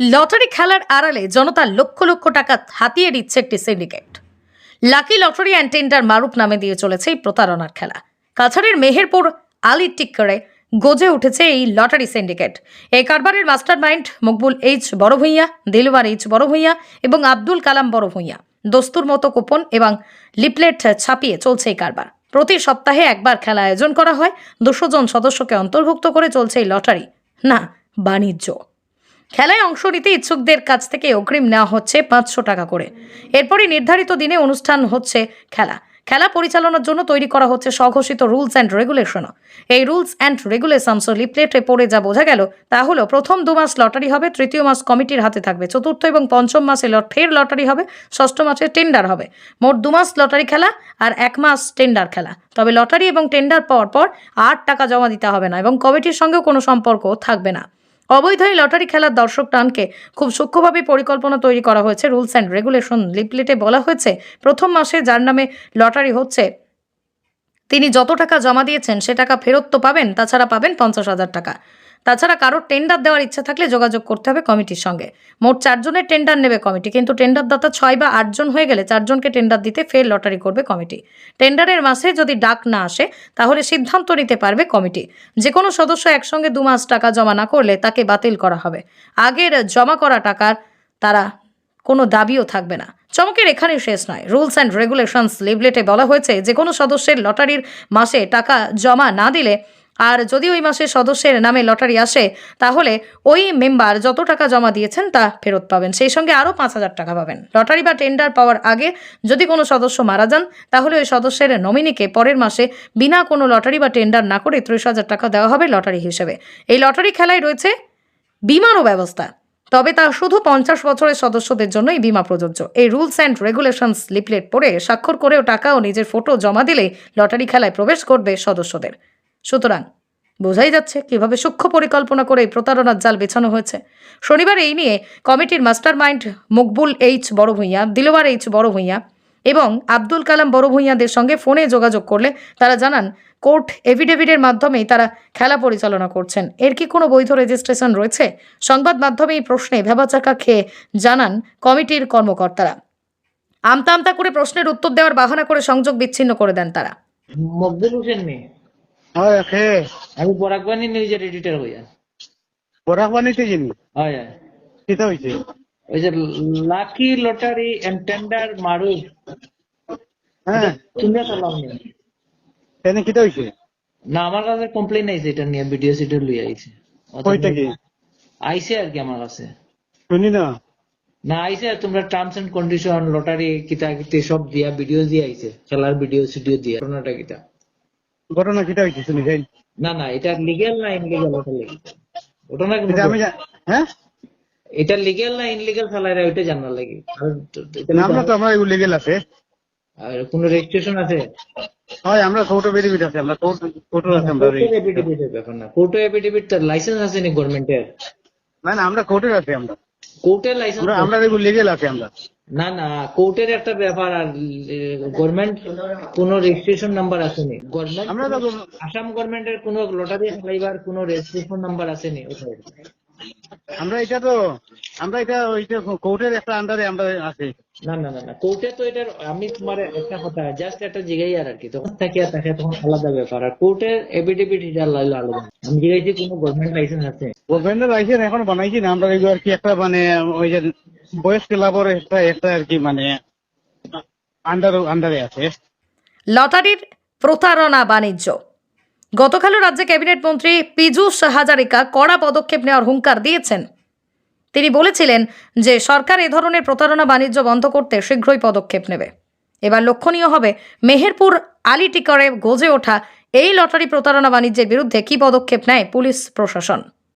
Lottery খেলার আড়ালে জনতা লক্ষ লক্ষ টাকা হাতিয়ে দিচ্ছে একটি syndicate. Lucky lottery and tender মারুপ নামে দিয়ে চলেছে এই প্রতারণার খেলা। কাছাড়ের মেহেরপুর আলি টিক্করে গজে উঠেছে এই লটারি সিন্ডিকেট। এই কারবারের মাস্টার মাইন্ড মকবুল এইচ বড় ভূঁইয়া দিলওয়ার এইচ বড় ভূঁইয়া এবং আব্দুল কালাম বড় ভূঁইয়া দস্তুর মতো কুপন এবং লিপলেট ছাপিয়ে চলছে এই কারবার। প্রতি সপ্তাহে একবার খেলা আয়োজন করা হয়। দুশো জন সদস্যকে অন্তর্ভুক্ত করে চলছে এই লটারি। না, বাণিজ্য। খেলায় অংশ নিতে ইচ্ছুকদের কাছ থেকে অগ্রিম নেওয়া হচ্ছে পাঁচশো টাকা করে। এরপরই নির্ধারিত দিনে অনুষ্ঠান হচ্ছে খেলা। খেলা পরিচালনার জন্য তৈরি করা হচ্ছে স্বঘোষিত রুলস অ্যান্ড রেগুলেশনও। এই রুলস অ্যান্ড রেগুলেশনস লিপলেটে পড়ে যা বোঝা গেল, তা হলো প্রথম দু মাস লটারি হবে, তৃতীয় মাস কমিটির হাতে থাকবে, চতুর্থ এবং পঞ্চম মাসে ফের লটারি হবে, ষষ্ঠ মাসে টেন্ডার হবে। মোট দু মাস লটারি খেলা আর এক মাস টেন্ডার খেলা। তবে লটারি এবং টেন্ডার পর পর আট টাকা জমা দিতে হবে না এবং কমিটির সঙ্গেও কোনো সম্পর্ক থাকবে না। অবৈধ এই লটারি খেলার দর্শক টানকে খুব সূক্ষ্মভাবে পরিকল্পনা তৈরি করা হয়েছে রুলস অ্যান্ড রেগুলেশন লিপলেটে বলা হয়েছে, প্রথম মাসে যার নামে লটারি হচ্ছে, তিনি যত টাকা জমা দিয়েছেন সে টাকা ফেরত তো পাবেন, তাছাড়া পাবেন পঞ্চাশ হাজার টাকা। তাছাড়া কারোর টেন্ডার দেওয়ার ইচ্ছা থাকলে যোগাযোগ করতে হবে কমিটির সঙ্গে। মোট চারজনের টেন্ডার নেবে কমিটি, কিন্তু টেন্ডার দাতা ছয় বা আটজন হয়ে গেলে চারজনকে টেন্ডার দিতে ফের লটারি করবে কমিটি। টেন্ডারের মাসে যদি ডাক না আসে, তাহলে সিদ্ধান্ত নিতে পারবে কমিটি। যে কোনো সদস্য একসঙ্গে দু মাস টাকা জমা না করলে তাকে বাতিল করা হবে। আগের জমা করা টাকার তারা কোনো দাবিও থাকবে না। চমকের এখানেই শেষ নয়। রুলস অ্যান্ড রেগুলেশনস লিভলেটে বলা হয়েছে যে কোনো সদস্যের লটারির মাসে টাকা জমা না দিলে আর যদি ওই মাসে সদস্যের নামে লটারি আসে, তাহলে ওই মেম্বার যত টাকা জমা দিয়েছেন তা ফেরত পাবেন। সেই সঙ্গে আরও পাঁচ হাজার টাকা পাবেন। লটারি বা টেন্ডার পাওয়ার আগে যদি কোনো সদস্য মারা যান, তাহলে ওই সদস্যের নমিনিকে পরের মাসে বিনা কোনো লটারি বা টেন্ডার না করে ত্রিশ হাজার টাকা দেওয়া হবে লটারি হিসেবে। এই লটারি খেলায় রয়েছে বিমারও ব্যবস্থা, তবে তা শুধু পঞ্চাশ বছরের সদস্যদের জন্যই বিমা প্রযোজ্য। এই রুলস অ্যান্ড রেগুলেশনস লিপলেট পড়ে স্বাক্ষর করেও টাকা ও নিজের ফটো জমা দিলে লটারি খেলায় প্রবেশ করবে সদস্যদের। সুতরাং বোঝাই যাচ্ছে কীভাবে সূক্ষ্ম পরিকল্পনা করে প্রতারণার জাল বেছানো হয়েছে। শনিবার এই নিয়ে কমিটির মাস্টার মাইন্ড মকবুল এইচ বড় ভূঁইয়া দিলওয়ার এইচ বড় ভূঁইয়া এবং আব্দুল কালাম বড় ভূঁইয়াদের সঙ্গে ফোনে যোগাযোগ করলে তারা জানান, কোর্ট এফিডেভিটের মাধ্যমেই তারা খেলা পরিচালনা করছেন। এর কি কোনো বৈধ রেজিস্ট্রেশন রয়েছে? সংবাদ মাধ্যমে এই প্রশ্নে ভেবাচাকা খেয়ে জানান কমিটির কর্মকর্তারা। আমতা আমতা করে প্রশ্নের উত্তর দেওয়ার বাহানা করে সংযোগ বিচ্ছিন্ন করে দেন তারা। মকবুল হোসেন হয় আমি বরাকবানি নিউজের এডিটর হইয়া বরাক বানিতে হয় হয়। হইছে? ওই যে লাকি লটারি এন্ড টেন্ডার মারু। হ্যাঁ। তুমি চালাও নি হইছে? আমার কাছে কমপ্লেন আইছে এটা নিয়ে ভিডিও সিডিও লই আইছে। কি? আইছে আর কি আমার কাছে। শুনি না। না আইছে তোমরা টার্মস এন্ড কন্ডিশন লটারি কিতা কিতে সব দিয়া ভিডিও দিয়ে আইছে খেলার ভিডিও সিডিও দিয়া ঘটনাটা কিতা। ঘটনা কিতা হইছে শুনি যাই। না না এটা লিগেল না ইনলিগেল ওটা লিগেল ঘটনা এটা আমি হ্যাঁ? এটা লিগেল না ইনলিগেল খেলার ওইটা জানার লাগে। আমরা তো আমরা এগুলো লিগেল আছে। আর কোনো রেজিস্ট্রেশন আছে? হয় আমরা কোর্ট বেরিবিট আছে আমরা কোর্ট কোর্ট আছে আমরা এফিডেভিটের ব্যাপার না। কোর্টের এফিডেভিট তার লাইসেন্স আছে নি গভর্নমেন্টের না না আমরা কোর্টের আছে আমরা। কোর্টের লাইসেন্স আমরা আমরা এগুলো লিগেল আছে আমরা। না না কোর্টের একটা ব্যাপার আর গভর্নমেন্ট কোন রেজিস্ট্রেশন নাম্বার আসেনি। গভর্নমেন্ট আসাম গভর্নমেন্টের কোন লটারি খেলাইবার কোন রেজিস্ট্রেশন নাম্বার আসেনি। ওটাই আমরা এটা তো আমরা এটা ওইটা কোর্টের একটা আন্ডারে আমরা আছে। না না না না কোর্টে তো এটার আমি তোমার একটা কথা জাস্ট একটা জিগাই আর কি তখন থাকে আর থাকে তখন আলাদা ব্যাপার আর কোর্টের এফিডেভিট এটা লাইলো আলাদা। আমি জিগাইছি কোন গভর্নমেন্ট লাইসেন্স আছে। গভর্নমেন্টের লাইসেন্স এখন বানাইছি না আমরা এগুলো আর কি একটা মানে ওই যে বয়স ক্লাবের একটা একটা আর কি মানে আন্ডার আন্ডারে আছে। লটারির প্রতারণা বাণিজ্য। গতকালও রাজ্যে ক্যাবিনেট মন্ত্রী পীযূষ হাজারিকা কড়া পদক্ষেপ নেওয়ার হুঙ্কার দিয়েছেন। তিনি বলেছিলেন যে, সরকার এ ধরনের প্রতারণা বাণিজ্য বন্ধ করতে শীঘ্রই পদক্ষেপ নেবে। এবার লক্ষণীয় হবে, মেহেরপুর আলিটিকরে গজে ওঠা এই লটারি প্রতারণা বাণিজ্যের বিরুদ্ধে কী পদক্ষেপ নেয় পুলিশ প্রশাসন?